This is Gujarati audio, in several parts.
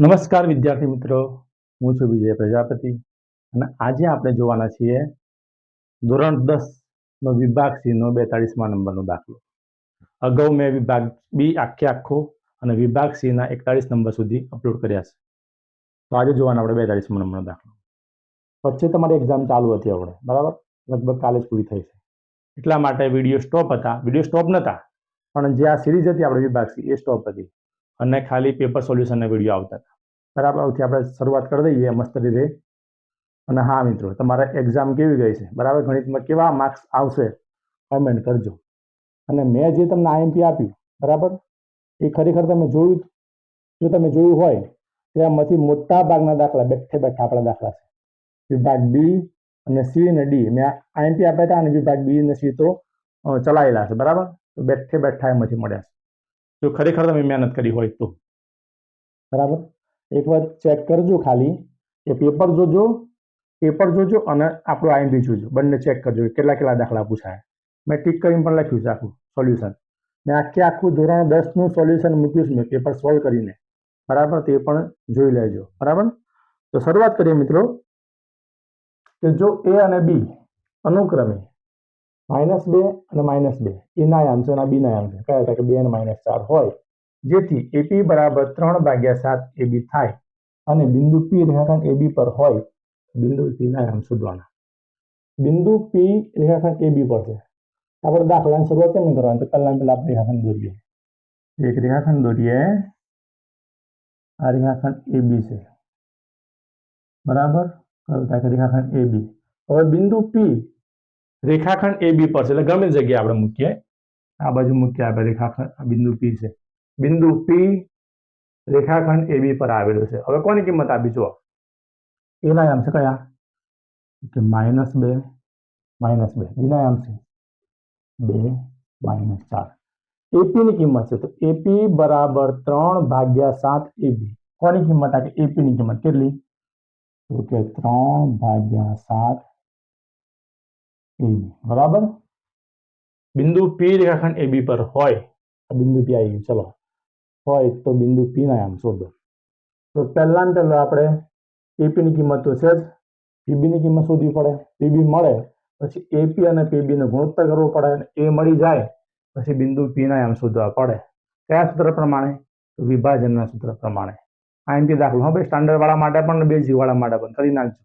નમસ્કાર વિદ્યાર્થી મિત્રો, હું છું વિજય પ્રજાપતિ અને આજે આપણે જોવાના છીએ ધોરણ દસ નો વિભાગ સી નો બેતાળીસમાં નંબરનો દાખલો. અગાઉ મેં વિભાગ બી આખે આખો અને વિભાગ સી ના એકતાળીસ નંબર સુધી અપલોડ કર્યા છે. તો આજે જોવાના આપણે બેતાળીસમાં નંબરનો દાખલો. વચ્ચે તમારી એક્ઝામ ચાલુ હતી આપણે બરાબર? લગભગ કાલે જ પૂરી થઈ છે. એટલા માટે વીડિયો સ્ટોપ હતા. વીડિયો સ્ટોપ નહોતા પણ જે આ સિરીઝ હતી આપણે વિભાગ સી, એ સ્ટોપ હતી. અને ખાલી પેપર સોલ્યુશનના વીડિયો આવતા હતા. બરાબર આવતી આપણે શરૂઆત કરી દઈએ મસ્ત રીતે. અને હા, મિત્રો, તમારે એક્ઝામ કેવી ગઈ છે? બરાબર? ગણિતમાં કેવા માર્ક્સ આવશે? કોમેન્ટ કરજો. અને મેં જે તમને આઈએમપી આપ્યું, બરાબર? એ ખરેખર તમે જોયું જો તમે જોયું હોય, તેમાંથી મોટા ભાગના દાખલા બેઠે બેઠા આપણા દાખલા છે. વિભાગ બી અને સી અને ડી મેં આઈએમપી આપ્યા હતા અને વિભાગ બી અને સી તો ચલાવેલા છે, બરાબર? તો બેઠે બેઠા એમાંથી મળ્યા છે. જો ખરેખર તમે મહેનત કરી હોય તો. બરાબર? એકવાર ચેક કરજો ખાલી. એ પેપર જોજો પેપર જોજો અને આપણું આઈએમપી જોજો. બંને ચેક કરજો કેટલા કેટલા દાખલા પૂછાય. મેં ટીક કરીને પણ લખ્યું છે આખું સોલ્યુશન ને આખે આખું ધોરણ દસનું સોલ્યુશન મૂક્યું છે મેં પેપર સોલ્વ કરીને. બરાબર? તે પણ જોઈ લેજો. બરાબર? તો શરૂઆત કરીએ મિત્રો કે જો એ અને બી અનુક્રમે માઇનસ બે અને માઇનસ બે. એના આમ છે અને બીના આમ છે કયા હતા કે બે અને માઇનસ ચાર હોય? જેથી એપી બરાબર ત્રણ ભાગ્યા સાત એબી થાય અને બિંદુ પી રેખાખંડ એબી પર હોય બિંદુ પી ના નામ શોધવાના. બિંદુ પી રેખાખંડ એબી પર છે. આપણે દાખલાની શરૂઆત કેમ કરવાની? તો કલાક પહેલા આપણે રેખાખંડ દોરીએ. એક રેખાખંડ દોરીએ. આ રેખાખંડ એબી છે. બરાબર? કયું થાય? કે રેખાખંડ એબી હવે બિંદુ પી રેખાખંડ એબી પર છે. એટલે ગમે તે જગ્યાએ આપણે મૂકીએ. આ બાજુ મૂકીએ. આપણે રેખાખંડ, આ બિંદુ પી છે. બિંદુ પી રેખાખંડ એબી પર આવેલું છે. હવે કોની કિંમત આપી? જુઓ. એના યામ છે કયા? કે માઇનસ બે માઇનસ બે. બીના યામ છે. બે, માઇનસ ચાર. એપી ની કિંમત છે. તો એપી બરાબર ત્રણ ભાગ્યા સાત એબી કોની કિંમત આ કે એપી ની કિંમત. કેટલી? તો કે ત્રણ ભાગ્યા સાત એબી બરાબર? બિંદુ પી રેખાખંડ એબી પર હોય. આ બિંદુ પી આવી ગયું. ચલો. હોય તો બિંદુ પી ના આમ શોધો. તો પહેલા પહેલા આપણે એપી ની કિંમત તો છે જ. પીબી ની કિંમત શોધવી પડે. પીબી મળે, પછી એપી અને પીબી નો ગુણોત્તર કરવો પડે અને એ મળી જાય, પછી બિંદુ પી ના આમ શોધવા પડે. કયા સૂત્ર પ્રમાણે? તો વિભાજનના સૂત્ર પ્રમાણે. આઈએમપી દાખલો. હા ભાઈ સ્ટાન્ડર્ડ વાળા માટે પણ બેઝિક વાળા માટે પણ કરી નાખજો.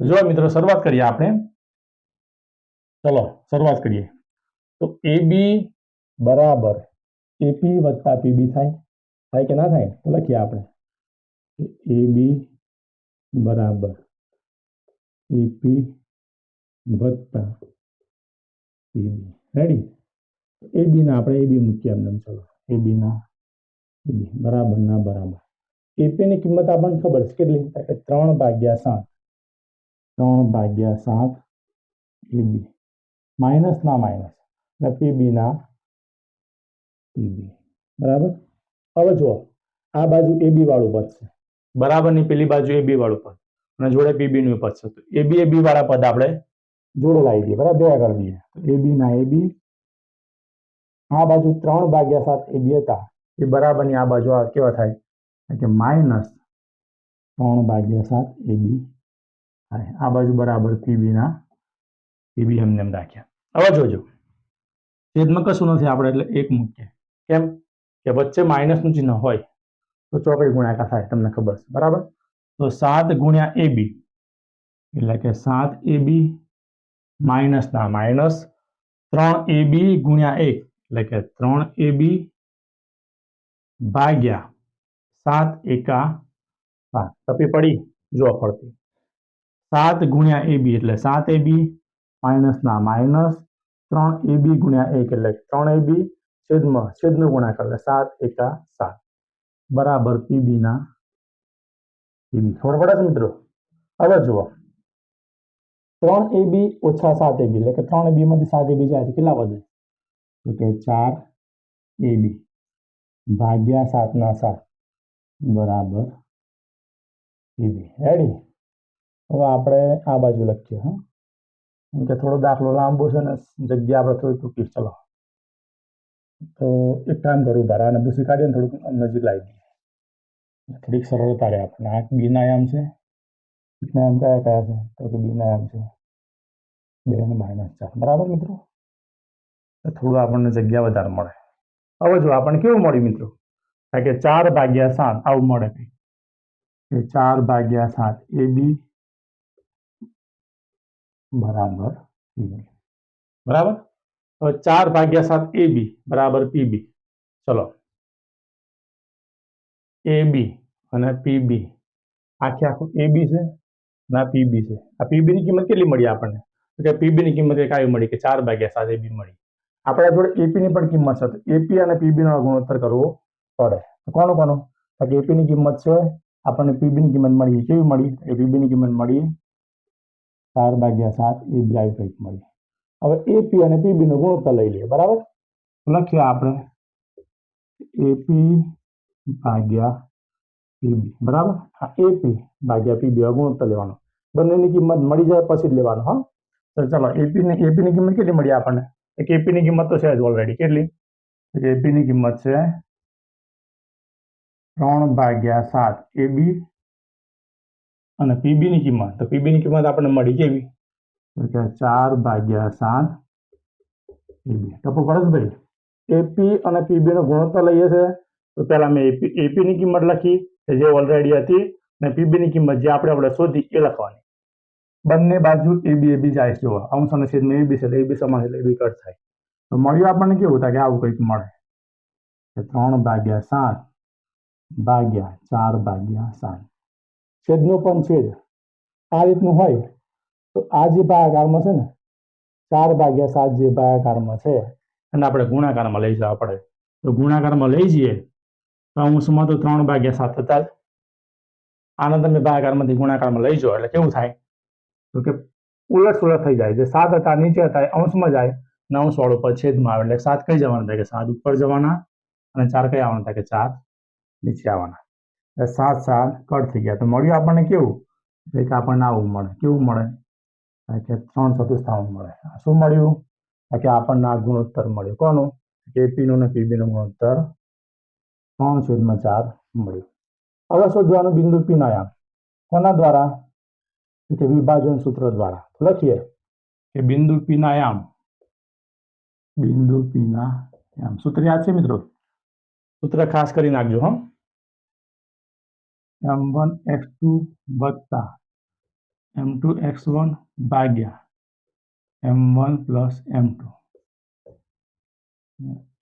જો મિત્રો, શરૂઆત કરીએ આપણે. ચલો, શરૂઆત કરીએ. તો એ બી બરાબર એપી વત્તા પીબી થાય. થાય કે ના થાય? તો લખીએ આપણે. એ બી બરાબર. એપી વત્તા પીબી રેડી એ બી ના આપણે એ બી મૂકીએ એમને. એમ ચલો. એ બી ના. એ બી. બરાબર, ના બરાબર. એપી ની કિંમત આપણને ખબર છે કેટલી? એટલે ત્રણ ભાગ્યા સાત. ત્રણ ભાગ્યા સાત એબી માઇનસ ના માઇનસ. ને પીબી પીબી બરાબર? હવે જુઓ, આ બાજુ એબી વાળું પદ છે. બરાબરની પેલી બાજુ એબી વાળું પદ. અને જોડે પીબી નું પદ છે. તો એબી એબી વાળા પદ આપણે જોડે લાવી દઈએ બરાબર? ભેગા કરી દઈએ એબી ના એબી આ બાજુ ત્રણ ભાગ્યા સાત એબી હતા. એ બરાબરની આ બાજુ આ કેવા થાય? કે માઇનસ ત્રણ ભાગ્યા સાત એબી થાય. આ બાજુ બરાબર પીબી ના પીબી એમને એમ રાખ્યા. હવે જોજો. છેદમાં કશું નથી. આપણે એટલે એક મૂકીએ. કેમ કે વચ્ચે માઇનસનું ચિહ્ન હોય, તો ચોકડી ગુણાકાર થાય, તમને ખબર છે, બરાબર? તો સાત ગુણ્યા એ બી, એટલે કે સાત એ બી માઇનસના માઇનસ ત્રણ એ બી ગુણ્યા એક, એટલે કે ત્રણ એ બી ભાગ્યા સાત એકા સાત. તપી પડી જોવા પડતી સાત ગુણ્યા એ બી, એટલે સાત એ બી માઇનસના માઇનસ ત્રણ એ બી ગુણ્યા એક, એટલે ત્રણ એ બી છેદમાં, છેદનો ગુણાકાર, એટલે સાત એકા સાત. બરાબર પીબી ના પીબી. ખબર પડે છે મિત્રો? હવે જુઓ. ત્રણ એ બી ઓછા સાત એ બી એટલે કે ત્રણ એ બી માંથી સાત એ બી જાય તો કેટલા વધે? તો કે ચાર એ બી ભાગ્યા સાતના સાત. બરાબર પીબી. રેડી હવે આપણે આ બાજુ લખીએ, હા? કેમ કે થોડો દાખલો લાંબો છે ને, જગ્યા આપણે થોડી ટૂંકી છે. ચલો. તો એક કામ કરું અને ભૂસી કાઢીએ ને થોડુંક નજીક લાવી દઈએ. થોડીક સરળતા રહે આપણને. આ બીના આયામ છે. બીના આયામ કયા કયા છે? તો કે બીના આયામ છે. બે અને માઇનસ ચાર. બરાબર મિત્રો? થોડું આપણને જગ્યા વધારે મળે. હવે જો આપણને કેવું મળ્યું મિત્રો? કારણ કે ચાર ભાગ્યા સાત, આવું મળે કે ચાર ભાગ્યા સાત, એ બી બરાબર. બરાબર? ચાર ભાગ્યા સાત એ બી, બરાબર પીબી ચલો. એ બી અને પીબી આખે આખું એ બી છે ના પીબી છે. આ પીબીની કિંમત કેટલી મળી આપણને? તો કે પીબી ની કિંમત એક આવી મળી કે ચાર ભાગ્યા સાત બી મળી. આપણા જોડે એપી ની પણ કિંમત છે. એપી અને પીબી નો ગુણોત્તર કરવો પડે. કોનો કોનું? તો કે એપી ની કિંમત છે, આપણને પીબી ની કિંમત મળી કેવી મળી? એ પીબી ની કિંમત મળી ચાર ભાગ્યા સાત એ બી આવી કંઈક મળી. હવે એપી અને પીબી નો ગુણોત્તર લઈ લઈએ, બરાબર? લખીએ આપણે એપી ભાગ્યા પીબી બરાબર? આ એપી ભાગ્યા પીબી ગુણોત્તર લેવાનો. બંનેની કિંમત મળી જાય પછી જ લેવાનો, હા? તો ચાલો એપી ને એપી ની કિંમત કેટલી મળી આપણને? એક એપી ની કિંમત તો છે જ ઓલરેડી કેટલી? એપી ની કિંમત છે ત્રણ ભાગ્યા સાત એબી અને પીબી ની કિંમત. તો પીબી ની કિંમત આપણને મળી કેવી? તો કે ચાર ભાગ્યા સાત એબી ટપો પડે ભાઈ એપી અને પીબી નો ગુણોત્તર લઈએ છે, તો પહેલા મેં એપી એપી ની કિંમત લખી, કે જે ઓલરેડી હતી અને પીબી ની કિંમત જે આપણે આપણે શોધી, એ લખવાની. બંને બાજુ એબી એબી જાય છે અંશ અને છેદમાં એબી છે, એટલે એબી સમાન એટલે એબી કટ થાય. તો મળ્યું આપણને કેવું? થાય કે આવું કંઈક મળે. કે ત્રણ ભાગ્યા સાત ભાગ્યા ચાર ભાગ્યા સાત. છેદનો પણ છેદ આ રીતનું હોય. તો આ જે ભાગાકારમાં છે ને, ચાર ભાગ્યા સાત જે ભાગાકારમાં છે, એને આપણે ગુણાકારમાં લઈ જવા પડે. તો ગુણાકારમાં લઈ જઈએ, તો અંશમાં તો ત્રણ ભાગ્યા સાત હતા આને તમે ભાગાકારમાંથી ગુણાકારમાં લઈ જાઓ, એટલે કેવું થાય? તો કે ઉલટ સુલટ થઈ જાય. જે સાત હતા, નીચે હતા અંશમાં જાય. ને અંશ વાળો ઉપર છેદમાં આવે, એટલે સાત કઈ જવાના થાય કે સાત ઉપર જવાના, અને ચાર કઈ આવવાના થાય કે ચાર નીચે આવવાના. સાત સાત કટ થઈ ગયા. તો મળ્યું આપણને કેવું? એટલે કે આપણને આવું મળે. કેવું મળે? કે ત્રણ ચતુર્થાંશ મળે. આ શું મળ્યું? કે આપણને આ ગુણોત્તર મળ્યું. કોનું? એપી નું અને પીબી નું ગુણોત્તર ત્રણ છેદમાં ચાર મળ્યું. હવે શોધવાનું બિંદુ પીનાયામ કોના દ્વારા? કે વિભાજન સૂત્ર દ્વારા. તો લખીએ. કે બિંદુ પીનાયામ બિંદુ પીનાયામ સૂત્ર યાદ છે મિત્રો? સૂત્ર ખાસ કરી નાખજો હમ એમ વન એક્સ ટુ વત્તા એમ ટુ એક્સ વન ભાગ્યા M one plus M two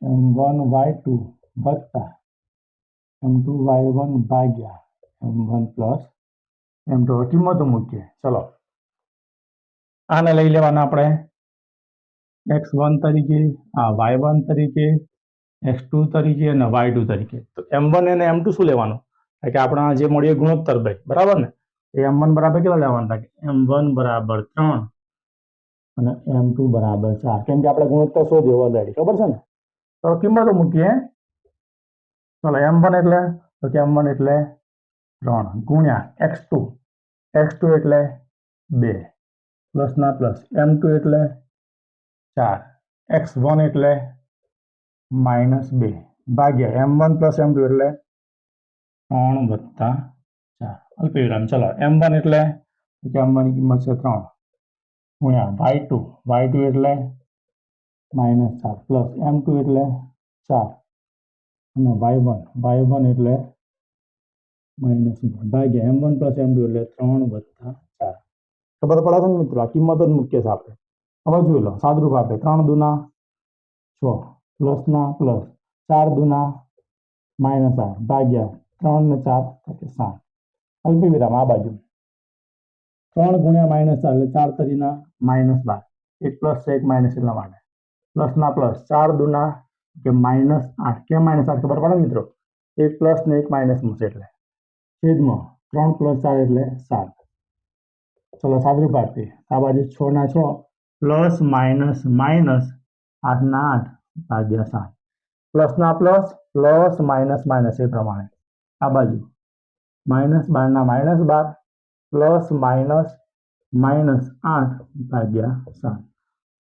M one Y two વત્તા એમ ટુ વાય વન ભાગ્યા M one plus M two કિંમતો મૂકીએ. ચલો. આને લઈ લેવાના આપણે. એક્સ વન તરીકે, આ વાય વન તરીકે એક્સ ટુ તરીકે અને વાય ટુ તરીકે. તો એમ વન અને એમ ટુ શું લેવાનું? કે આપણા જે મળીએ ગુણોત્તર ભાઈ બરાબર ને? એ એમ વન બરાબર કેટલા લેવાના થાય એમ વન બરાબર ત્રણ. અને એમ ટુ બરાબર ચાર. કેમ કે આપણે ગુણોત્તર શોધ્યો ઓલરેડી ખબર છે ને? તો કિંમતો મૂકીએ. ચલો, એમ વન એટલે, તો કે એમ વન એટલે ત્રણ ગુણ્યા એક્સ ટુ. એક્સ ટુ એટલે બે. પ્લસના પ્લસ. એમ ટુ એટલે ચાર. એક્સ વન એટલે માઇનસ બે. ભાગ્યા M one plus M two એટલે ત્રણ વત્તા ચાર અલ્પવિરામ ચલો એમ વન એટલે કે એમ વનની કિંમત છે ત્રણ ગુણ્યા વાય ટુ વાય ટુ એટલે માઇનસ ચાર પ્લસ એમ ટુ એટલે ચાર અને વાય વન વાય વન એટલે માઇનસ બે ભાગ્યા M one plus M two એટલે ત્રણ વત્તા ચાર ખબર પડે છે ને મિત્રો આ કિંમતો જ મૂકીએ છીએ આપણે હવે જોઈ લો સાદરૂપ આપે ત્રણ દુના છ પ્લસના પ્લસ ચાર દુના માઇનસ આઠ ભાગ્યા ત્રણ ને ચાર એટલે સાત અલ્પી વિરામ, આ બાજુ. ત્રણ ગુણ્યા માઇનસ ચાર, એટલે ચાર તરીના માઇનસ બાર. એક પ્લસ છે, એક માઇનસ એટલા માટે. પ્લસના પ્લસ ચાર દુના, કે માઇનસ આઠ. કેમ માઇનસ આઠ ખબર પડે મિત્રો? એક પ્લસ ને એક માઇનસ મૂકશે એટલે. છેદમાં ત્રણ પ્લસ ચાર એટલે સાત. ચલો સાદરૂપ પાડતી આ બાજુ છ ના છ, પ્લસ માઇનસ માઇનસ આઠના આઠ ભાગ્યા સાત. પ્લસના પ્લસ પ્લસ માઇનસ માઇનસ એ પ્રમાણે. આ બાજુ. માઇનસ બારના માઇનસ બાર પ્લસ માઇનસ માઇનસ આઠ ભાગ્યા સાત.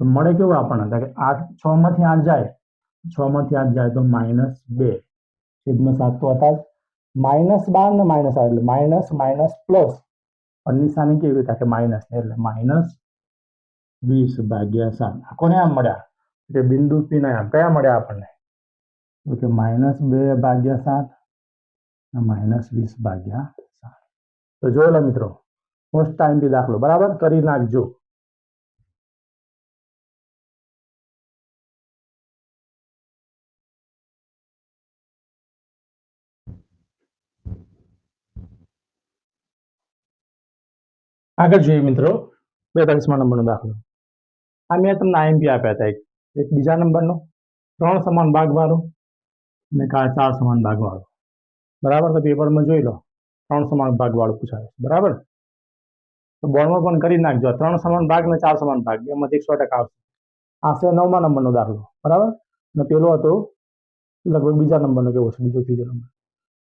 તો મળે કેવું આપણને? કે આઠ છ માંથી આઠ જાય. છ માંથી આઠ જાય તો માઇનસ બે. છેદમાં સાત તો હતા માઇનસ બાર ને માઇનસ આઠ, એટલે માઇનસ માઇનસ પ્લસ. પણ નિશાની કેવી રીતે? કે માઇનસ એટલે માઇનસ વીસ ભાગ્યા સાત. કોને આમ મળ્યા? કે બિંદુ પી ના આમ. કયા મળ્યા આપણને? તો માઇનસ બે ભાગ્યા સાત. માઇનસ વીસ ભાગ્યા સાત. તો લો મિત્રો મોસ્ટ ટાઈમ બી દાખલો, બરાબર? કરી નાખજો. આગળ જોઈએ મિત્રો બેતાલીસમાં નંબરનો દાખલો. આ મેં તમને આઈએમપી આપ્યા હતા એક. બીજા નંબરનો. ત્રણ સમાન ભાગવાળો અને ચાર સમાન ભાગવાળો. બરાબર? તો પેપરમાં જોઈ લો. ત્રણ સમાન ભાગવાળું પૂછાય છે. બરાબર? તો બોર્ડમાં પણ કરી નાખજો. ત્રણ સમાન ભાગ ને ચાર સમાન ભાગ. એમાંથી એકસો ટકા આવશે. આ નવમા નંબરનો દાખલો. બરાબર? અને પેલો હતો લગભગ બીજા નંબરનો કેવો છે? બીજો ત્રીજો નંબર.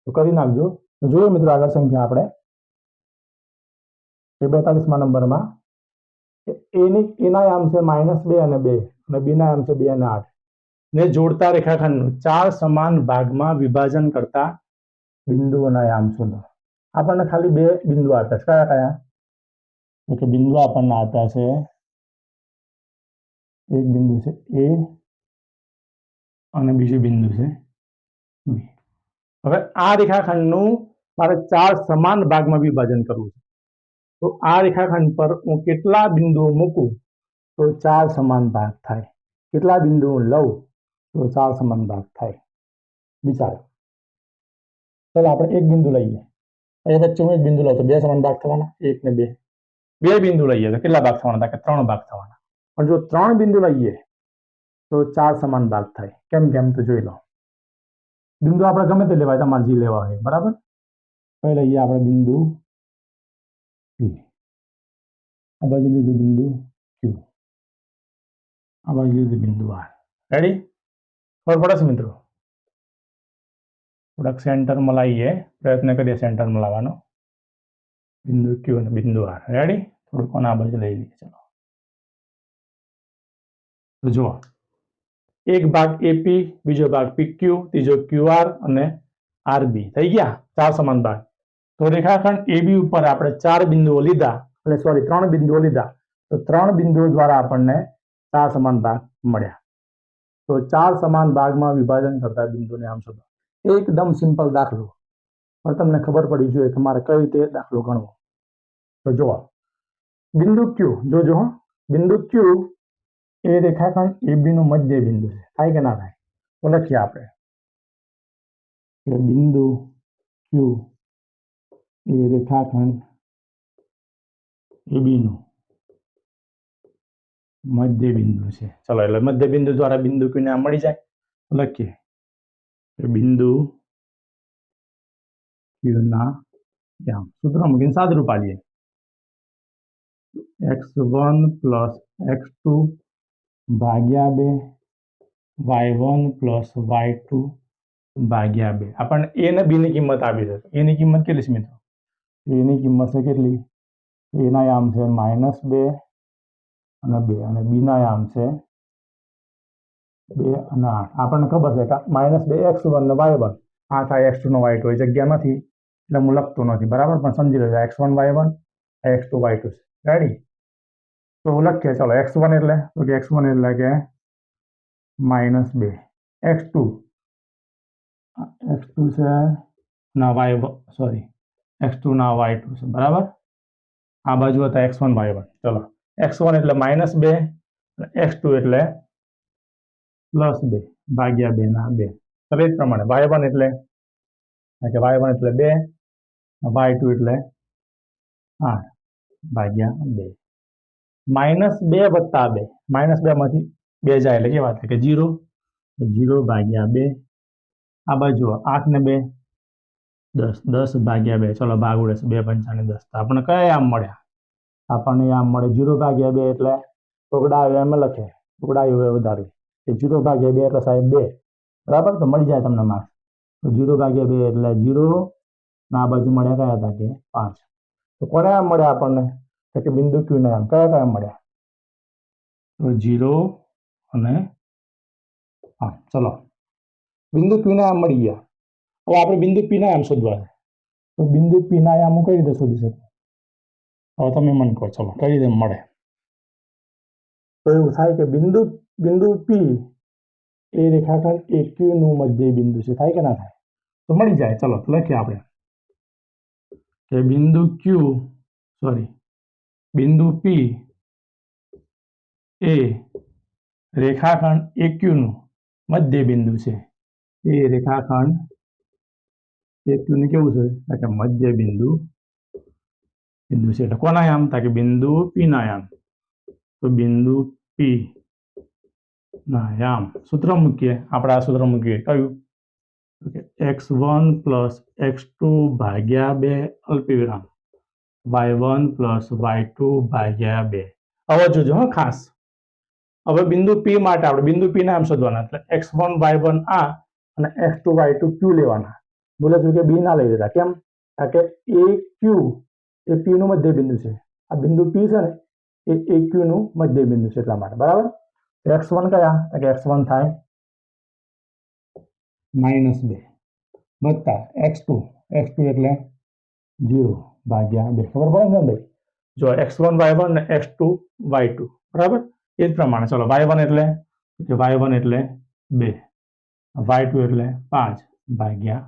તો કરી નાખજો. તો જોઈએ મિત્રો આગળ સંખ્યા આપણે. એ બેતાલીસમાં નંબરમાં. એની, એના આમ છે માઇનસ બે અને બે. અને બીના આમ છે બે અને આઠ. ને જોડતા રેખાખંડનું ચાર સમાન ભાગમાં વિભાજન કરતા બિંદુઓના આમ શોધો આપણને ખાલી બે બિંદુ આપ્યા છે. કયા કયા? એટલે બિંદુ આપણને આપ્યા છે. એક બિંદુ છે એ અને બીજું બિંદુ છે બી. હવે આ રેખાખંડનું મારે ચાર સમાન ભાગમાં વિભાજન કરવું છે. તો આ રેખાખંડ પર હું કેટલા બિંદુઓ મૂકું? તો ચાર સમાન ભાગ થાય. કેટલા બિંદુઓ લઉં? તો ચાર સમાન ભાગ થાય. વિચારો. ચાલો આપણે એક બિંદુ લઈએ. અહીંયા વચ્ચે હું એક બિંદુ લઉં તો બે સમાન ભાગ થવાના? એક ને બે. બે બિંદુ લઈએ તો કેટલા ભાગ થવાના? હતા કે ત્રણ ભાગ થવાના. પણ જો ત્રણ બિંદુ લઈએ તો ચાર સમાન ભાગ થાય. કેમ કેમ તો જોઈ લો. બિંદુ આપણે ગમે તે લેવાય, તમારે જે લેવા હોય, બરાબર? કઈ લઈએ આપણે બિંદુ પી આ બાજુ લીધું બિંદુ ક્યુ આ બાજુ લીધું બિંદુ આર રેડી ખબર પડે મિત્રો? થોડાક સેન્ટરમાં લાવીએ પ્રયત્ન કરીએ સેન્ટરમાં લાવવાનો બિંદુ ક્યુ અને બિંદુ આર રેડી થોડુંક કોને આ બાજુ લઈ લઈએ, ચલો. તો જુઓ. એક ભાગ એપી બીજો ભાગ પીક્યુ ત્રીજો ક્યુઆર અને આરબી થઈ ગયા? ચાર સમાન ભાગ. તો રેખાખંડ એબી ઉપર આપણે ચાર બિંદુઓ લીધા. એટલે સોરી ત્રણ બિંદુઓ લીધા. તો ત્રણ બિંદુઓ દ્વારા આપણને ચાર સમાન ભાગ મળ્યા. તો ચાર સમાન ભાગમાં વિભાજન કરતા બિંદુને આમ શોધો. એકદમ સિમ્પલ દાખલો. પણ તમને ખબર પડી જોઈએ કે મારે કઈ રીતે દાખલો ગણવો. તો જુઓ. બિંદુ ક્યુ જોજો હા. બિંદુ ક્યુ એ રેખાખંડ એ નું મધ્ય બિંદુ છે. થાય કે ના થાય? તો લખીએ આપણે. કે બિંદુ ક્યુ એ રેખાખંડ એ નું મધ્ય બિંદુ છે. ચલો, એટલે મધ્ય બિંદુ દ્વારા બિંદુ Q ને આમ મળી જાય. લખીએ. બિંદુ ક્યુના યામ. સૂત્ર મૂકીને સાદરૂપ આલીએ X one plus X two ભાગ્યા બે. Y one plus Y two ભાગ્યા બે. આપણને એ ને બી કિંમત આપી છે. એની કિંમત કેટલી છે મિત્રો? એની કિંમત છે કેટલી? એના યામ છે માઇનસ બે અને બે. અને બીના યામ છે બે અને આઠ આપણને ખબર છે કે માઇનસ બે એક્સ વન ને વાય વન. આ થાય એક્સ ટુ નો વાય ટુ, એ જગ્યા નથી. એટલે હું લખતો નથી. બરાબર? પણ સમજી લેજો X one, Y one X two, Y two ready તો હું લખીએ, ચાલો, એક્સ વન એટલે, તો કે એક્સ વન એટલે કે માઇનસ બે. X two. એક્સ ટુ છે, ના, વાય સોરી. એક્સ ટુ, ના, વાય ટુ છે. બરાબર? આ બાજુ હતા એક્સ વન, વાય વન. ચલો. એક્સ વન એટલે માઇનસ બે, એક્સ ટુ એટલે પ્લસ બે ભાગ્યા બે ના બે. હવે જ પ્રમાણે વાય વન એટલે કે વાય વન એટલે બે વાય ટુ એટલે આઠ ભાગ્યા બે. માઇનસ બે વત્તા બે. માઇનસ બે માંથી બે જાય એટલે કેવા થાય કે જીરો જીરો ભાગ્યા બે. આ બાજુ આઠ ને બે, દસ. દસ ભાગ્યા બે. ચલો ભાગ ઉડે છે. બે પંચાને દસ. તો આપણને કયા આમ મળ્યા? આપણને આમ મળે. જીરો ભાગ્યા બે એટલે ટુકડા આવ્યો એમ લખે. ટુકડા આવ્યો વધારે. કે જીરો ભાગ્યા બે એટલે સાહેબ બે. બરાબર? તો મળી જાય તમને માર્ક્સ તો જીરો ભાગ્યા બે એટલે જીરો, ના બાજુ મળ્યા કયા હતા કે પાંચ. તો કોને આમ મળ્યા આપણને? તો કે બિંદુ ક્યુ ને આમ કયા કયા મળ્યા? તો જીરો અને હા ચલો. બિંદુ ક્યુ ને આમ મળી ગયા. હવે આપણે બિંદુ પીના આમ શોધવા છે. તો બિંદુ પીના આમ હું કઈ રીતે શોધી શકું? હવે તમે મને કહો. ચલો. કઈ રીતે મળે? તો એવું થાય કે બિંદુ બિંદુ પી એ રેખાખંડ એક્યુ નું મધ્ય બિંદુ છે. થાય કે ના થાય? તો મળી જાય. ચલો લખીએ આપણે. કે બિંદુ ક્યુ સોરી બિંદુ પી એ રેખાખંડ એક્યુ નું મધ્ય બિંદુ છે. એ રેખાખંડ એક્યુ નું કેવું છે? કે મધ્ય બિંદુ બિંદુ છે. એટલે કોના યામ તા કે બિંદુ પી ના યામ તો બિંદુ પી ના, યામ. સૂત્ર મૂકીએ આપણે આ સૂત્ર મૂકીએ કયું X one plus X two ભાગ્યા બે અલ્પવિરામ. Y one plus Y two ભાગ્યા બે. હવે જોજો, હા, ખાસ. હવે બિંદુ પી માટે આપણે, બિંદુ પી નામ શોધવાના, એટલે એક્સ વન, વાય વન આ અને X two, Y two Q લેવાના. બોલે છે કે બી ના લઈ દેતા કેમ? કારણ કે એ ક્યુ એ પી નું મધ્ય બિંદુ છે. આ બિંદુ પી છે ને, એ એ ક્યુ નું મધ્ય બિંદુ છે એટલા માટે. બરાબર? એક્સ વન કયા તો કે એક્સ વન થાય માઇનસ બે વત્તા એક્સ ટુ એક્સ ટુ એટલે જીરો ભાગ્યા બે ખબર પડે ને ભાઈ જો એક્સ વન વાય વન ને એક્સ ટુ વાય ટુ બરાબર એ જ પ્રમાણે ચલો વાય વન એટલે કે વાય વન એટલે બે વાય ટુ એટલે પાંચ ભાગ્યા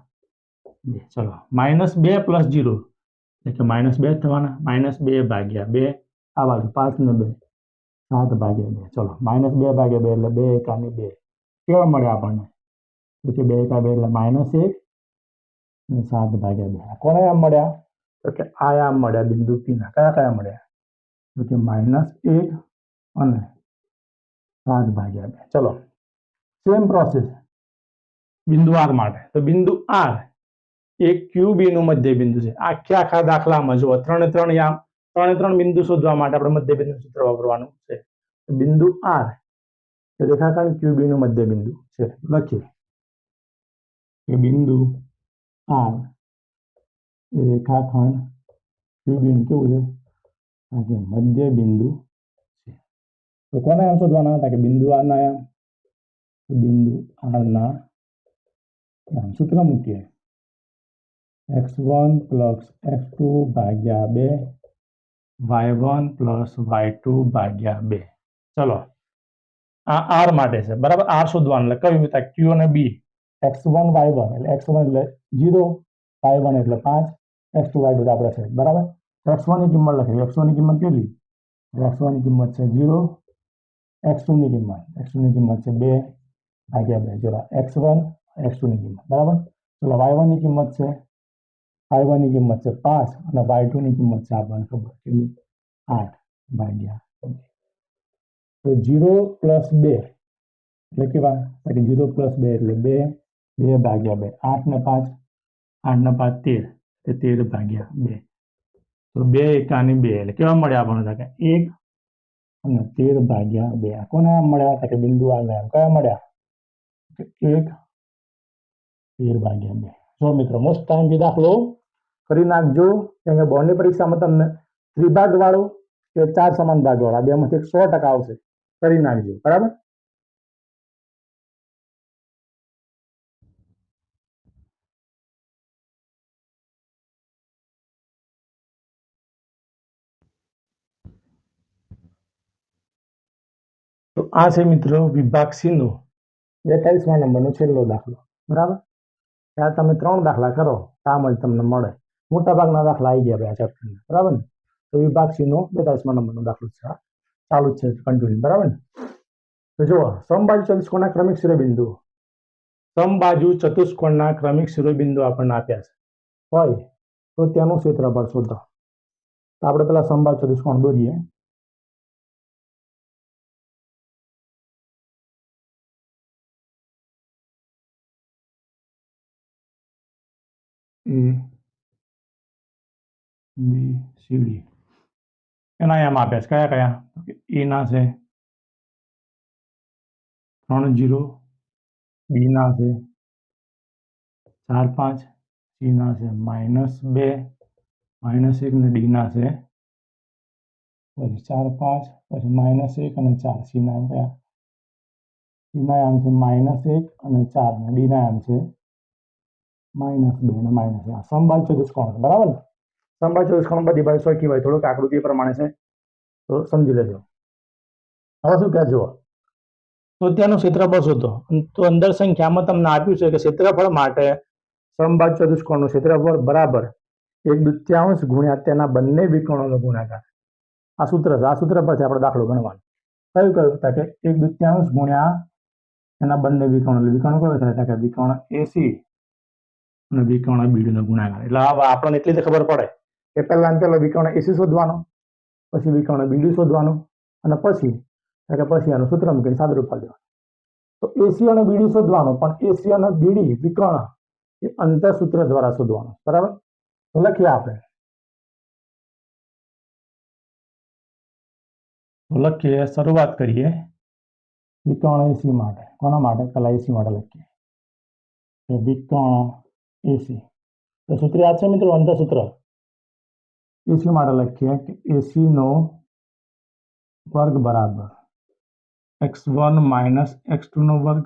બે ચલો માઇનસ બે પ્લસ જીરો એટલે કે માઇનસ બે જ થવાના માઇનસ બે ભાગ્યા બે આ બાજુ પાંચ ને બે સાત ભાગ્યા બે. ચલો માઇનસ બે ભાગ્યા બે એટલે બે એકાની બે. કેવા મળે આપણને? પછી બે એકા બે એટલે માઇનસ એક અને સાત ભાગ્યા બે. કોને આમ મળ્યા? તો કે આ આમ મળ્યા, બિંદુ પીના કયા કયા મળ્યા? તો કે માઇનસ એક અને સાત ભાગ્યા બે. ચલો સેમ પ્રોસેસ બિંદુ આર માટે. તો બિંદુ આર એ ક્યુ બી નું મધ્ય બિંદુ છે. આખે આખા દાખલામાં જુઓ, ત્રણે ત્રણ યામ ત્રણે ત્રણ બિંદુ શોધવા માટે આપણે મધ્ય બિંદુ સૂત્ર વાપરવાનું છે. બિંદુ આર રેખાખંડ ક્યુ બી નું મધ્ય બિંદુ છે. લખીએ. બિંદુ આર રેખાખંડ ક્યુ બી નું કેવું છે? કે મધ્ય બિંદુ છે. તો કોના આમ શોધવાના હતા? કે બિંદુ આર ના આમ બિંદુ આર ના આમ સૂત્ર મૂકીએ. X one plus X two ભાગ્યા બે. Y one plus Y two ભાગ્યા બે. ચલો. આ આર માટે છે. બરાબર? આર શોધવાનું. એટલે કયું હતા ક્યુ અને B X one Y one એટલે એક્સ વન એટલે જીરો વાય વન એટલે પાંચ એક્સ ટુ વાય ટુ આપણે છે. બરાબર? એક્સ વનની કિંમત લખી. એક્સ વનની કિંમત કેટલી? એક્સ વનની કિંમત છે જીરો એક્સ ટુની કિંમત. એક્સ ટુની કિંમત છે બે. ભાગ્યા બે. જોડા એક્સ વન એક્સ ટુની કિંમત. બરાબર? ચલો. વાય વનની કિંમત છે. વાય વનની કિંમત છે પાંચ અને વાય ટુની કિંમત છે આપણને ખબર? કેટલી? આઠ ભાગ્યા તો જીરો પ્લસ બે. એટલે કેવા કે જીરો પ્લસ બે એટલે બે બે ભાગ્યા બે. આઠ ને પાંચ, આઠ ને પાંચ તેર. એટલે તેર ભાગ્યા બે. તો બે એકાની બે. એટલે કેવા મળ્યા આપણને? કે એક અને તેર ભાગ્યા બે. કોને મળ્યા? કે બિંદુ આમ. કયા મળ્યા? એક, તેર ભાગ્યા બે. જો મિત્રો મોસ્ટ ટાઈમ બી દાખલો કરી નાખજો. કે બોર્ડની પરીક્ષામાં તમને ત્રિભાગ વાળો કે ચાર સમાન ભાગ વાળા બેમાંથી એક સો ટકા આવશે. કરી નાખજો. બરાબર? તો આ છે મિત્રો વિભાગ સિંધુ બેતાલીસમાં નંબરનો છેલ્લો દાખલો. બરાબર? ત્યાં તમે ત્રણ દાખલા કરો કામ જ તમને મળે. મોટા ભાગના દાખલા આવી ગયા આ ચેપ્ટરના બરાબર ને? તો વિભાગ સિંહનો બેતાલીસમાં નંબરનો દાખલો છે ચાલુ છે કન્ટિન્યુ બરાબર ને? તો જુઓ, સમબાજુ ચતુષ્કોણના ક્રમિક શિરોબિંદુ. સમબાજુ ચતુષ્કોણના ક્રમિક શિરોબિંદુ આપણને આપ્યા છે. હોય. તો ત્યાંનું ક્ષેત્રફળ શોધો. તો આપણે પેલા સમબાજુ ચતુષ્કોણ દોરીએ. A, B, C, D. એના એમ આપ્યા છે. કયા કયા? એ ના છે. ત્રણ જીરો બી ના છે. ચાર પાંચ સી ના છે. માઇનસ બે, માઇનસ એક ને ડી ના છે. પછી ચાર પાંચ, પછી માઇનસ એક અને ચાર. સીના એમ કયા? સીના એમ છે માઇનસ એક અને ચાર ને ડીના આમ છે. માઇનસ બે અને માઇનસ સમબાજુ ચતુષ્કોણ બરાબર? ને સમબાજુ ચતુષ્કોણ બધી બાજુ સરખી હોય થોડુંક આકૃતિ પ્રમાણે છે. તો સમજી લેજો. હવે શું કહે જુઓ. તો ત્યાંનું ક્ષેત્રફળ શોધો તો અંદર સંખ્યામાં તમને આપ્યું છે કે ક્ષેત્રફળ માટે સમબાજુ ચતુષ્કોણનું ક્ષેત્રફળ બરાબર એક દૃત્યાંશ ગુણ્યા તેના બંને વિકર્ણોનો ગુણાકાર. આ સૂત્ર છે. આ સૂત્ર પરથી આપણે દાખલો ગણવાનો. કયું કયું? હતા કે એક દૃત્યાંશ ગુણ્યા એના બંને વિકર્ણો. વિકર્ણ કયો થાય? કે વિકર્ણ એસી અને વિકર્ણ બીડી નો ગુણાકાર. એટલે આપણને એટલી જ ખબર પડે કે પહેલા પહેલા વિકર્ણ એસી શોધવાનો. પછી વિકર્ણ બીડી શોધવાનું અને પછી, એટલે કે પછી આનું સૂત્ર મૂકીને સાદુરૂપ આપી દેવાનું. તો એસી અને બીડી શોધવાનું, પણ એસી અને બીડી વિકર્ણ એ અંતર સૂત્ર દ્વારા શોધવાનું. બરાબર? તો લખીએ આપણે. તો લખીએ, શરૂઆત કરીએ. વિકર્ણ એસી માટે. કોના માટે? કલા એસી માટે લખીએ. વિકર્ણ એસી તો સૂત્ર યાદ છે મિત્રો? અંતર સૂત્ર એસી માટે લખીએ કે એસી નો વર્ગ બરાબર X one minus X two નો વર્ગ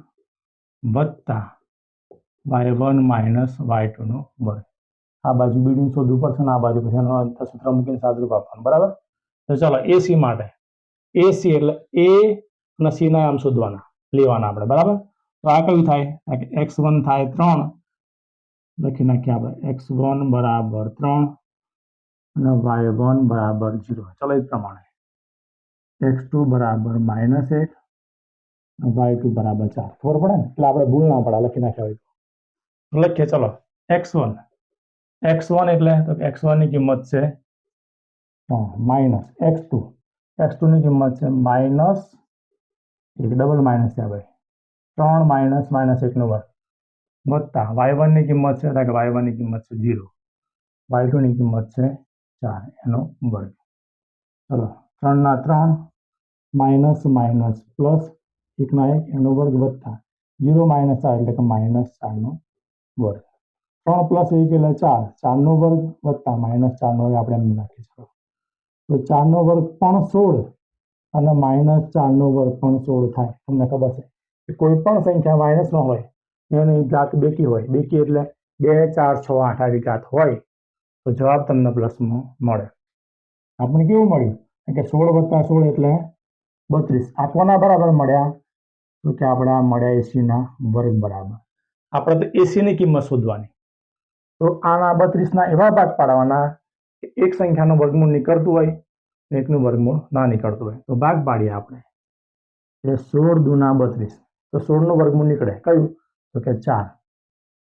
વત્તા Y one minus Y two નો વર્ગ આ બાજુ બીડીને શોધવું પડશે ને આ બાજુ પછી એનો અંતર સૂત્ર મૂકીને સાદરૂપ આપવાનું બરાબર તો ચાલો એસી માટે એસી એટલે એ અને સી ના આમ શોધવાના લેવાના આપણે બરાબર તો આ કયું થાય કે એક્સ વન થાય ત્રણ લખી નાખીએ આપણે એક્સ વન બરાબર ત્રણ અને વાય વન બરાબર જીરો ચલો એ જ પ્રમાણે. એક્સ ટુ બરાબર માઇનસ એક વાય ટુ બરાબર ચાર. ખબર પડે ને? એટલે આપણે ભૂલ ના પડે લખી નાખ્યા હોય તો. લખીએ, ચલો. એક્સ વન એક્સ વન એટલે તો એક્સ વનની કિંમત છે માઇનસ એક્સ ટુ એક્સ ટુની કિંમત છે માઇનસ એક ડબલ માઇનસ છે ભાઈ. ત્રણ માઇનસ માઇનસ એકનો વર્ગ. વત્તા વાય વનની કિંમત છે એટલે કે વાય વનની કિંમત છે ઝીરો વાય ટુની કિંમત છે ચાર, એનો વર્ગ. ચલો ત્રણના ત્રણ, માઇનસ માઇનસ પ્લસ એકના એક, એનો વર્ગ વત્તા ઝીરો માઇનસ ચાર એટલે કે માઇનસ ચારનો વર્ગ. ત્રણ પ્લસ એક એટલે ચાર ચારનો વર્ગ વત્તા માઇનસ ચારનો વર્ગ આપણે એમ નાખી શકો તો ચારનો વર્ગ પણ સોળ અને માઇનસ ચારનો વર્ગ પણ સોળ થાય. તમને ખબર છે કે કોઈ પણ સંખ્યા માઇનસમાં હોય, એની ઘાત બેકી હોય. બેકી એટલે બે, ચાર, છ, આઠ આવી ઘાત હોય. તો જવાબ તમને પ્લસમાં મળે. આપણને કેવું મળ્યું? કે સોળ વત્તા સોળ એટલે બત્રીસ. આ કોના બરાબર મળ્યા? તો કે આપણે મળ્યા એસીના વર્ગ બરાબર. આપણે તો એસીની કિંમત શોધવાની. તો આના બત્રીસના એવા ભાગ પાડવાના એક સંખ્યાનું વર્ગમૂળ નીકળતું હોય એકનું વર્ગમૂળ ના નીકળતું હોય. તો ભાગ પાડીએ આપણે. એટલે સોળ દુના બત્રીસ. તો સોળનું વર્ગમૂળ નીકળે. કયું? તો કે ચાર.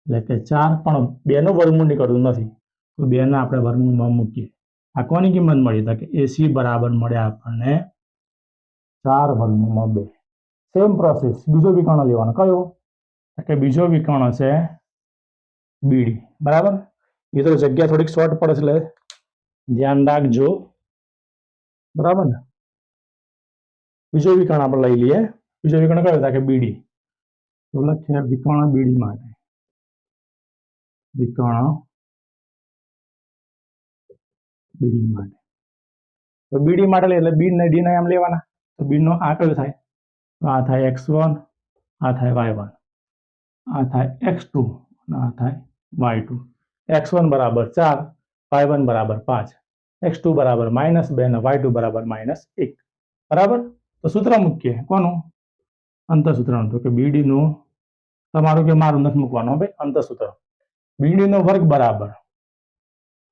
એટલે કે ચાર પણ બેનું વર્ગમૂળ નીકળતું નથી. તો બેના આપણે વર્ગમૂળમાં મૂકીએ. આ કોની કિંમત મળી? તો એસી બરાબર મળે આપણને ચાર વર્ગમૂળમાં બે. સેમ પ્રોસેસ બીજો વિકર્ણ લેવાનો. કયો? કે બીજો વિકર્ણ છે બીડી. બરાબર? એ તો જગ્યા થોડીક શોર્ટ પડે છે ધ્યાન રાખજો. બરાબર ને? બીજો વિકર્ણ આપણે લઈ લઈએ. બીજો વિકર્ણ કયો? હતા કે બીડી. તો લખીએ વિકર્ણ બીડી માટે. વિકર્ણ બીડી માટે. તો બીડી માટે એટલે બી ને ડી ના એમ લેવાના. તો બી નો આ કયો થાય. તો આ થાય એક્સ વન, આ થાય વાય વન. આ થાય એક્સ ટુ અને આ થાય વાય ટુ. એક્સ વન બરાબર ચાર, વાય વન બરાબર પાંચ. એક્સ ટુ બરાબર માઇનસ બે અને વાય ટુ બરાબર માઇનસ એક. બરાબર? તો સૂત્ર મૂકીએ. કોનું? અંતરસૂત્રનું તો કે બીડીનું. તમારું કે મારું નથી મૂકવાનું ભાઈ અંતરસૂત્ર બીડીનો વર્ગ બરાબર.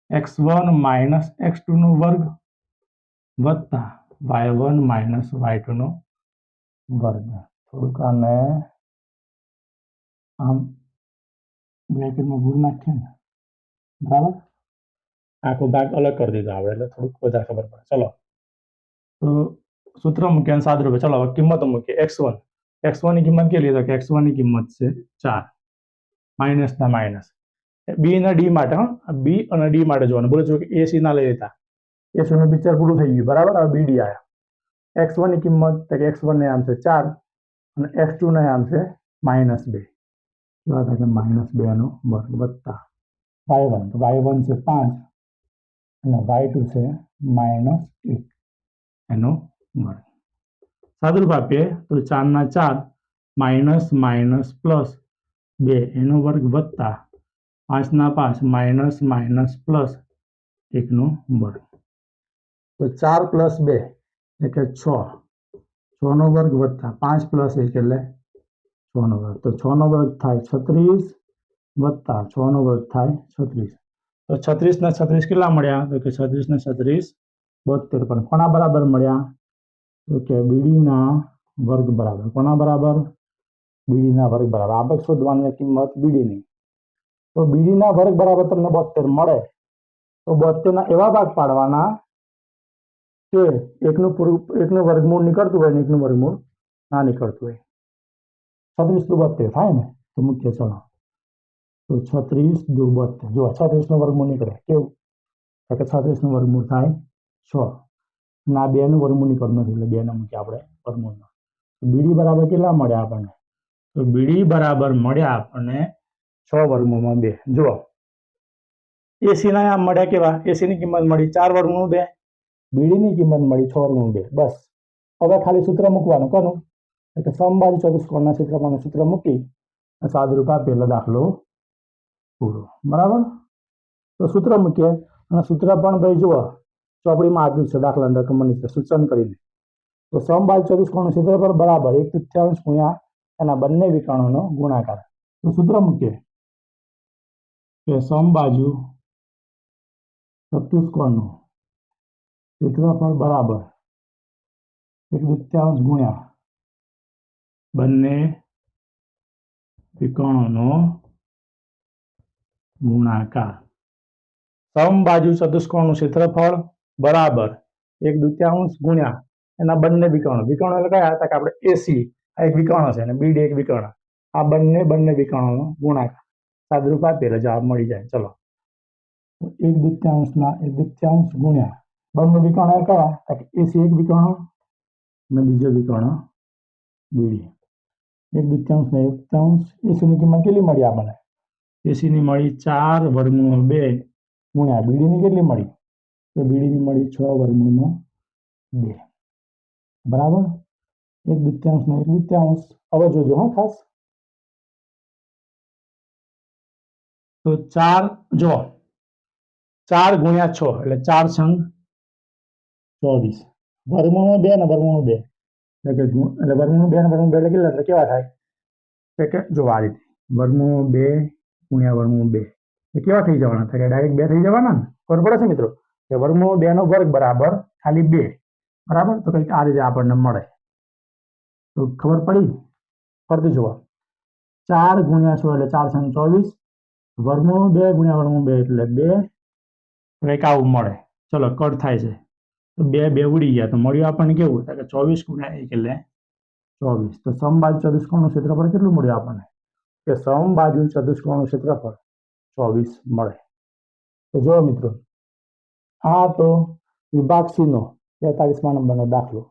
એક્સ વન માઇનસ એક્સ ટુનો વર્ગ વત્તા વાય વન માઇનસ વાય ટુનો વર્ગ. થોડુંક આને આમ બ્રેકેટમાં ભૂલ નાખીએ ને. બરાબર? આખો ભાગ અલગ કરી દીધો આપણે એટલે થોડુંક વધારે ખબર પડે. ચલો. તો સૂત્ર મૂકીએ અને સાદુરૂપે. ચલો હવે કિંમતો મૂકીએ. એક્સ વન એક્સ વનની કિંમત કેટલી? તો કે એક્સ વનની કિંમત છે ચાર. માઇનસ ના માઇનસ બી અને ડી માટે, હા. બી અને ડી માટે જોવાનું. બોલો છો કે એ સી ના લઈ લેતા. એ નું પિક્ચર પૂરું થઈ ગયું. બરાબર? હવે બી ડી આવ્યા એક્સ વનની કિંમત, તો કે એક્સ વનને આમ છે ચાર અને એક્સ ટુ ને આમ છે માઇનસ બે. થાય કે માઇનસ બેનો વર્ગ વત્તા વાય વન તો વાય વન છે પાંચ અને વાય ટુ છે માઇનસ એક. એનો વર્ગ. સાદુરૂપ આપીએ તો ચારના ચાર માઇનસ માઇનસ પ્લસ બે. એનો વર્ગ વત્તા પાંચના પાંચ માઇનસ માઇનસ પ્લસ એકનો વર્ગ. તો ચાર પ્લસ બે એટલે છ. છનો વર્ગ વત્તા પાંચ પ્લસ એક એટલે છનો વર્ગ. તો છનો વર્ગ થાય છત્રીસ વત્તા છનો વર્ગ થાય છત્રીસ. તો છત્રીસ ને છત્રીસ કેટલા મળ્યા? તો કે છત્રીસ ને છત્રીસ બોતેર પણ કોના બરાબર મળ્યા? તો કે બીડીના વર્ગ બરાબર. કોના બરાબર? બીડીના વર્ગ બરાબર. આપણે શોધવાની કિંમત બીડીની. તો બીડીના વર્ગ બરાબર તમને બોતેર મળે. તો બોતેરના એવા ભાગ પાડવાના કે એકનું પૂરું, એકનું વર્ગમૂળ નીકળતું હોય ને એકનું વર્ગમૂળ ના નીકળતું હોય. છત્રીસ દુ બોતેર થાય ને તો મુખ્ય ચણો. તો છત્રીસ દુ બોતેર જો છત્રીસનું વર્ગમૂળ નીકળે. કેવું? તો કે છત્રીસનું વર્ગમૂળ થાય છ. ના બેનું વર્ગમૂળ નીકળતું નથી, એટલે બેને મૂકીએ આપણે વર્ગમૂળમાં બીડી બરાબર કેટલા મળ્યા આપણને? તો બીડી બરાબર મળ્યા આપણને છ વર્ગમૂળમાં બે. જુઓ. એસીના આમ મળ્યા કેવા? એસીની કિંમત મળી ચાર વર્ગમૂળ બે. બીડીની કિંમત મળી છ વર્ગમૂળ બે. બસ. હવે ખાલી સૂત્ર મૂકવાનું. કોનું? એટલે સમબાજુ ચતુષ્કોણના ક્ષેત્રફળનું સૂત્ર મૂકી સાદુરૂપ આપીએ એટલે દાખલો પૂરો. બરાબર? તો સૂત્ર મૂકીએ. અને સૂત્ર પણ ભાઈ જુઓ. ચોપડીમાં આપ્યું છે. દાખલા અંદર રીતે સૂચન કરીને તો સમબાજુ ચતુષ્કોણનું ક્ષેત્રફળ બરાબર એક તૃત્યાંશ ગુણ્યા એના બંને વિકર્ણોનો ગુણાકાર. તો સૂત્ર મૂકીએ. કે સમબાજુ ચતુષ્કોણનું ક્ષેત્રફળ બરાબર એક દૃત્યાંશ ગુણ્યા બંને વિકર્ણોનો ગુણાકાર. સમબાજુ ચતુષ્કોણનું ક્ષેત્રફળ બરાબર એક દૃત્યાંશ ગુણ્યા એના બંને વિકર્ણો. વિકર્ણો એટલે કયા હતા? કે આપણે એસી આ એક વિકર્ણ છે અને બીડી એક વિકર્ણ. આ બંને બંને વિકર્ણોનો ગુણાકાર. સાદરૂપ આપીએ એટલે જવાબ મળી જાય ચલો એક દુત્યાંશના એક દુત્યાંશ ગુણ્યા બંને વિકર્ણો એ કયા તો કે એસી એક વિકર્ણ અને બીજો વિકર્ણ બીડી એક દુત્યાંશ ને એક તૃતીયાંશ એસીની કિંમત કેટલી મળી આપણને એસીની મળી ચાર વર્ગમૂળ બે ગુણ્યા બીડીની કેટલી મળી તો બીડીની મળી છ વર્ગમૂળમાં બે બરાબર એક દુત્યાંશ ને એક દુત્યાંશ હવે જોજો હા ખાસ તો ચાર, જો, ચાર ગુણ્યા છ, એટલે ચાર સંગ ચોવીસ. વર્ગમૂળમાં બે ને વર્ગમૂળ બે. એટલે કે એટલે વર્ગમૂળ બે ને વર્ગમૂળ બે એટલે એટલે કેવા થાય? એટલે કે જો આ રીતે વર્ગમૂળ બે ગુણ્યા વર્ગમૂળ બે. એ કેવા થઈ જવાના? થાય કે ડાયરેક્ટ બે થઈ જવાના ને? ખબર પડે છે મિત્રો? કે વર્ગમૂળ બે નો વર્ગ બરાબર ખાલી બે. બરાબર? તો કંઈક આ રીતે આપણને મળે. તો ખબર પડી? ફરતી જોવા ચાર ગુણ્યા છ એટલે ચાર સંગ ચોવીસ. વર્ગમૂળ બે ગુણ્યા વર્ગમૂળ બે એટલે બે. કંઈક આવું મળે. ચલો, કટ થાય છે. તો બે બે ઉડી ગયા. તો મળ્યું આપણને કેવું? કે ચોવીસ ગુણ્યા એક એટલે ચોવીસ. તો સમબાજુ ચતુષ્કોણનું ક્ષેત્રફળ કેટલું મળ્યું આપણને? કે સમબાજુ ચતુષ્કોણનું ક્ષેત્રફળ ચોવીસ મળે. તો જો મિત્રો, આ તો વિભાગ સી નો નંબરનો દાખલો.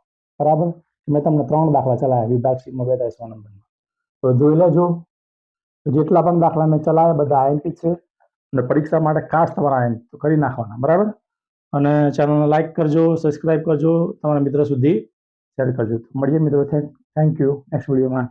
બરાબર? મેં તમને ત્રણ દાખલા ચલાવ્યા વિભાગ સી માં બેતાલીસમા નંબરમાં તો જોઈ લેજો જેટલા પણ દાખલા મેં ચલાવ્યા, બધા આઈએમપી છે. અને પરીક્ષા માટે ખાસ તમારા આઈએમપી કરી નાખવાના, બરાબર? અને ચેનલને લાઇક કરજો સબસ્ક્રાઇબ કરજો, તમારા મિત્રો સુધી શેર કરજો. મળીએ મિત્રો થેન્ક યુ નેક્સ્ટ વિડીયોમાં